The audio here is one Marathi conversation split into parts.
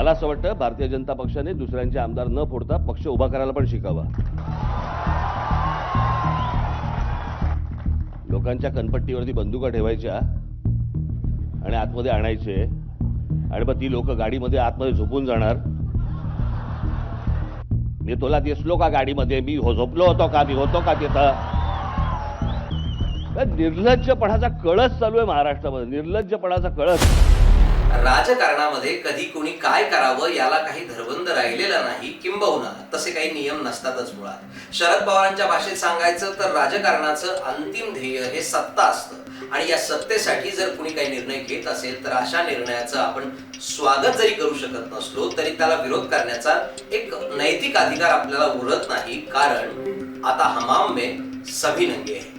मला असं वाटतं भारतीय जनता पक्षाने दुसऱ्यांचे आमदार न फोडता पक्ष उभा करायला पण शिकावा. लोकांच्या कनपट्टीवरती बंदुका ठेवायच्या आणि आतमध्ये आणायचे आणि मग ती लोक गाडीमध्ये आतमध्ये झोपून जाणार. मी तुला दिसलो का गाडीमध्ये? मी हो झोपलो होतो का? मी होतो का तिथं? निर्लज्जपणाचा कळस चालू आहे महाराष्ट्रामध्ये. निर्लज्जपणाचा कळस. राजकारणामध्ये कधी कोणी काय करावं याला काही धरबंद राहिलेला नाही किंबहुना तसे काही नियम नसतातच मुळात. शरद पवारांच्या भाषेत सांगायचं तर राजकारणाचं अंतिम ध्येय हे सत्ता असतं. आणि या सत्तेसाठी जर कुणी काही निर्णय घेत असेल तर अशा निर्णयाचं आपण स्वागत जरी करू शकत नसलो तरी त्याला विरोध करण्याचा एक नैतिक अधिकार आपल्याला उरत नाही कारण आता हमाम में सभी नंगे आहे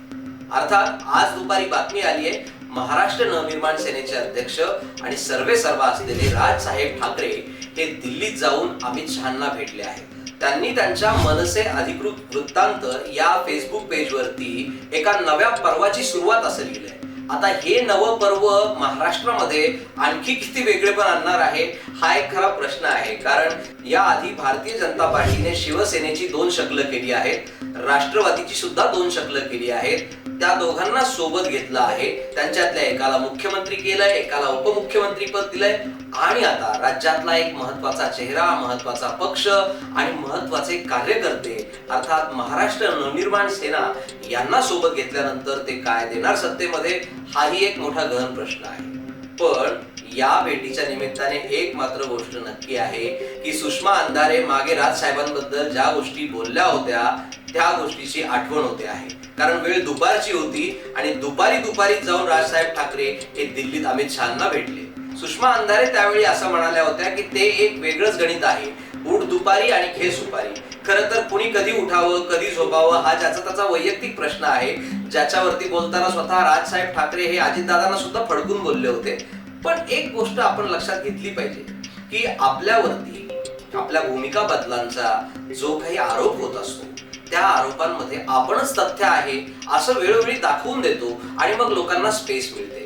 अर्थात आज दुपारी बातमी आली आहे महाराष्ट्र नवनिर्माण सेनेचे अध्यक्ष आणि सर्वे सर्व असलेले राजसाहेब ठाकरे हे दिल्लीत जाऊन अमित शहाना भेटले आहेत. त्यांनी त्यांच्या मनसे अधिकृत वृत्तांत या फेसबुक पेजवरती एका नव्या पर्वाची सुरुवात असं लिहिलंय. आता हे नवं पर्व महाराष्ट्रामध्ये आणखी किती वेगळेपण आणणार आहे हा एक खरा प्रश्न आहे. कारण या आधी भारतीय जनता पार्टीने शिवसेनेची दोन शकलं केली आहेत. राष्ट्रवादीची सुद्धा दोन शकलं केली आहेत. त्या दोघांना सोबत घेतलं आहे. त्यांच्यातल्या एकाला मुख्यमंत्री केलंय एकाला उपमुख्यमंत्री पद दिलंय. आणि आता राज्यातला एक महत्त्वाचा चेहरा महत्त्वाचा पक्ष आणि महत्त्वाचे कार्यकर्ते अर्थात महाराष्ट्र नवनिर्माण सेना यांना सोबत घेतल्यानंतर ते काय देणार सत्तेमध्ये हाही एक मोठा गहन प्रश्न आहे. पण या भेटीच्या निमित्ताने एक मात्र गोष्ट नक्की आहे की सुषमा अंधारे मागे राज साहेबांबद्दल ज्या गोष्टी बोलल्या होत्या त्या गोष्टीची आठवण होते आहे. कारण वेळ दुपारची होती आणि दुपारी दुपारी जाऊन राजसाहेब ठाकरे हे दिल्लीत अमित शहाना भेटले. सुषमा अंधारे त्यावेळी असं म्हणाल्या होत्या की ते एक वेगळंच गणित आहे. उठ दुपारी आणि खे सुपारी. खरं तर कुणी कधी उठावं कधी झोपावं हा ज्याचा त्याचा वैयक्तिक प्रश्न आहे ज्याच्यावरती बोलताना स्वतः राजसाहेब ठाकरे हे अजितदादांना सुद्धा फडकून बोलले होते. पण एक गोष्ट आपण लक्षात घेतली पाहिजे की आपल्यावरती आपल्या भूमिका बदलांचा जो काही आरोप होत असतो त्या आरोपांमध्ये आपणच तथ्य आहे असं वेळोवेळी दाखवून देतो आणि मग लोकांना स्पेस मिळते.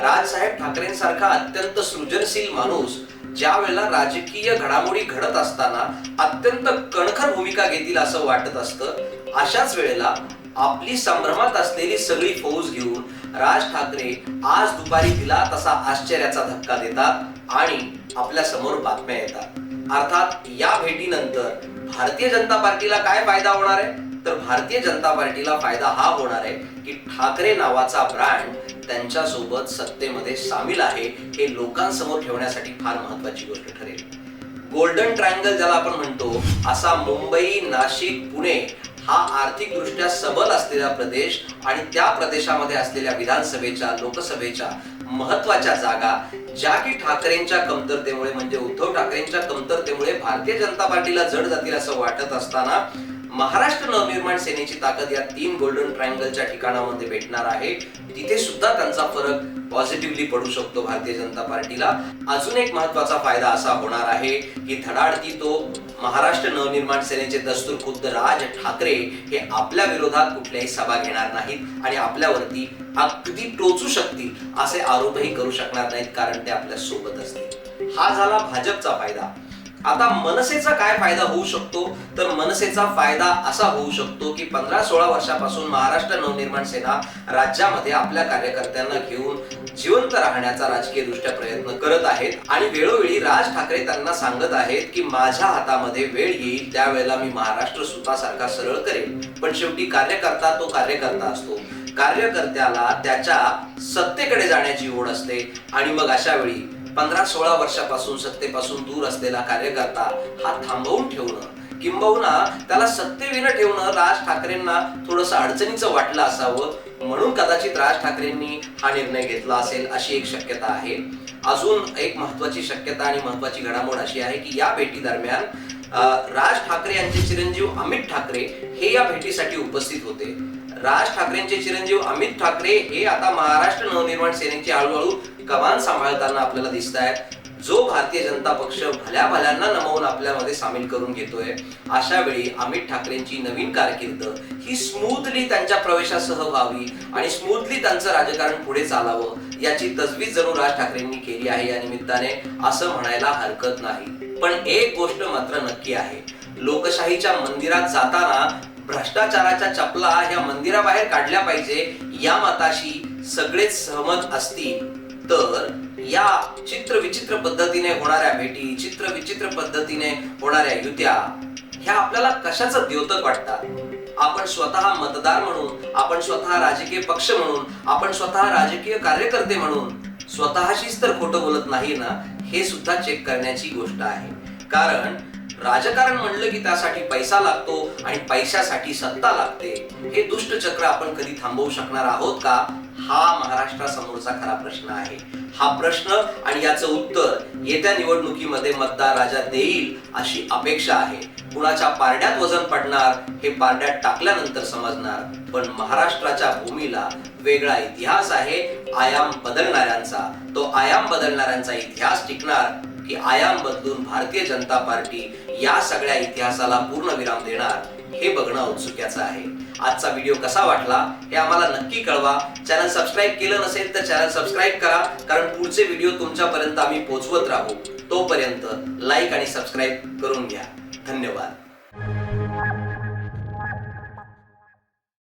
राजसाहेब ठाकरेंसारखा अत्यंत सृजनशील माणूस ज्या वेळेला राजकीय घडामोडी घडत असताना अत्यंत कणखर भूमिका घेतील असं वाटत असतं अशाच वेळेला आपली संभ्रमात असलेली सगळी फौज घेऊन राज ठाकरे आज दुपारी दिला तसा आश्चर्याचा धक्का देतात आणि आपल्यासमोर बातम्या येतात. अर्थात या भेटीनंतर भारतीय जनता पार्टीला काय फायदा होणार आहे? तर भारतीय जनता पार्टीला फायदा हा होणार आहे की ठाकरे नावाचा ब्रँड त्यांच्यासोबत सत्तेमध्ये सामील आहे हे लोकांसमोर ठेवण्यासाठी फार महत्वाची गोष्ट ठरेल. गोल्डन ट्रायंगल ज्याला आपण म्हणतो असा मुंबई नाशिक पुणे हा आर्थिक दृष्ट्या सबल असलेला प्रदेश आणि त्या प्रदेशामध्ये असलेल्या विधानसभेच्या लोकसभेच्या महत्त्वाच्या जागा ज्या की ठाकरेंच्या कमतरतेमुळे म्हणजे उद्धव ठाकरेंच्या कमतरतेमुळे भारतीय जनता पार्टीला जड जातील असं वाटत असताना महाराष्ट्र नवनिर्माण सेनेची ताकद या तीन गोल्डन ट्रायंगलच्या ठिकाणामध्ये भेटणार आहे. तिथे सुद्धा त्यांचा फरक पॉझिटिव्हली पडू शकतो भारतीय जनता पार्टीला. अजून एक महत्त्वाचा फायदा असा होणार आहे की धडाडती तो महाराष्ट्र नवनिर्माण सेनेचे दस्तूर खुद्द राज ठाकरे हे आपल्या विरोधात कुठल्याही सभा घेणार नाहीत आणि आपल्यावरती अगदी टोचू शकतील असे आरोपही करू शकणार नाहीत कारण ते आपल्यासोबत असतील. हा झाला भाजपचा फायदा. आता मनसेचा काय फायदा होऊ शकतो? तर मनसेचा फायदा असा होऊ शकतो की पंधरा सोळा वर्षापासून महाराष्ट्र नवनिर्माण सेना राज्यामध्ये आपल्या कार्यकर्त्यांना घेऊन जिवंत राहण्याचा राजकीय दृष्ट्या प्रयत्न करत आहेत आणि वेळोवेळी राज ठाकरे त्यांना सांगत आहेत की माझ्या हातामध्ये वेळ येईल त्यावेळेला मी महाराष्ट्र सुतासारखा सरळ करेन. पण शेवटी कार्यकर्ता तो कार्यकर्ता असतो. कार्यकर्त्याला त्याच्या सत्तेकडे जाण्याची ओढ असते आणि मग अशा वेळी पंधरा सोळा वर्षापासून सत्तेपासून दूर असलेला कार्यकर्ता हा थांबवून ठेवणं किंबहुना त्याला सत्तेविना ठेवणं राज ठाकरेंना थोडस अडचणीचं वाटलं असावं म्हणून कदाचित राज ठाकरेंनी हा निर्णय घेतला असेल अशी एक शक्यता आहे. अजून एक महत्वाची शक्यता आणि महत्वाची घडामोड अशी आहे की या भेटी दरम्यान राज ठाकरे यांचे चिरंजीव अमित ठाकरे हे या भेटीसाठी उपस्थित होते. राज ठाकरेंचे चिरंजीव अमित ठाकरे हे आता महाराष्ट्र नवनिर्माण सेनेचे हळूहळू कमान सांभाळताना आपल्याला दिसत आहे जो भारतीय जनता पक्ष भल्या भल्यांना नमवून आपल्यामध्ये सामील करून घेतोय अशा वेळी अमित ठाकरेंची नवीन कारकीर्द ही स्मूथली त्यांच्या प्रवेशासह व्हावी आणि स्मूथली त्यांचं राजकारण पुढे चालावं याची तजवीज जणू राज ठाकरेंनी केली आहे या निमित्ताने असं म्हणायला हरकत नाही. पण एक गोष्ट मात्र नक्की आहे. लोकशाहीच्या मंदिरात जाताना भ्रष्टाचाराच्या चपला या मंदिराबाहेर काढल्या पाहिजे या मताशी सगळेच सहमत असतील. तर या चित्र विचित्र पद्धतीने होणाऱ्या भेटी चित्र विचित्र पद्धतीने होणाऱ्या युत्या ह्या आपल्याला कशाचं द्योतक वाटतात? आपण स्वतः मतदार म्हणून आपण स्वतः राजकीय पक्ष म्हणून आपण स्वतः राजकीय कार्यकर्ते म्हणून स्वतःशीच तर खोटं बोलत नाही ना? हे सुद्धा चेक करण्याची गोष्ट आहे. कारण राजकारण म्हणलं की त्यासाठी पैसा लागतो आणि पैशासाठी सत्ता लागते. हे दुष्ट चक्र आपण कधी थांबवू शकणार आहोत का? हा महाराष्ट्रासमोरचा खरा प्रश्न आहे. हा प्रश्न आणि याचं उत्तर येत्या निवडणुकीमध्ये मतदार राजा देईल अशी अपेक्षा आहे. कुणाच्या पारड्यात वजन पडणार हे पारड्यात टाकल्यानंतर समजणार. पण महाराष्ट्राच्या भूमीला वेगळा इतिहास आहे. आयाम बदलणाऱ्यांचा. तो आयाम बदलणाऱ्यांचा इतिहास टिकणार की आयाम बदलून भारतीय जनता पार्टी या सगळ्या इतिहासाला पूर्ण विराम देणार हे बघणं औत्सुक्याचं आहे. आजचा व्हिडिओ कसा वाटला हे आम्हाला नक्की कळवा. चॅनल सबस्क्राईब केलं नसेल तर चॅनल सबस्क्राईब करा कारण पुढचे व्हिडिओ तुमच्यापर्यंत आम्ही पोहोचवत राहू. तोपर्यंत लाईक आणि सबस्क्राईब करून घ्या. धन्यवाद.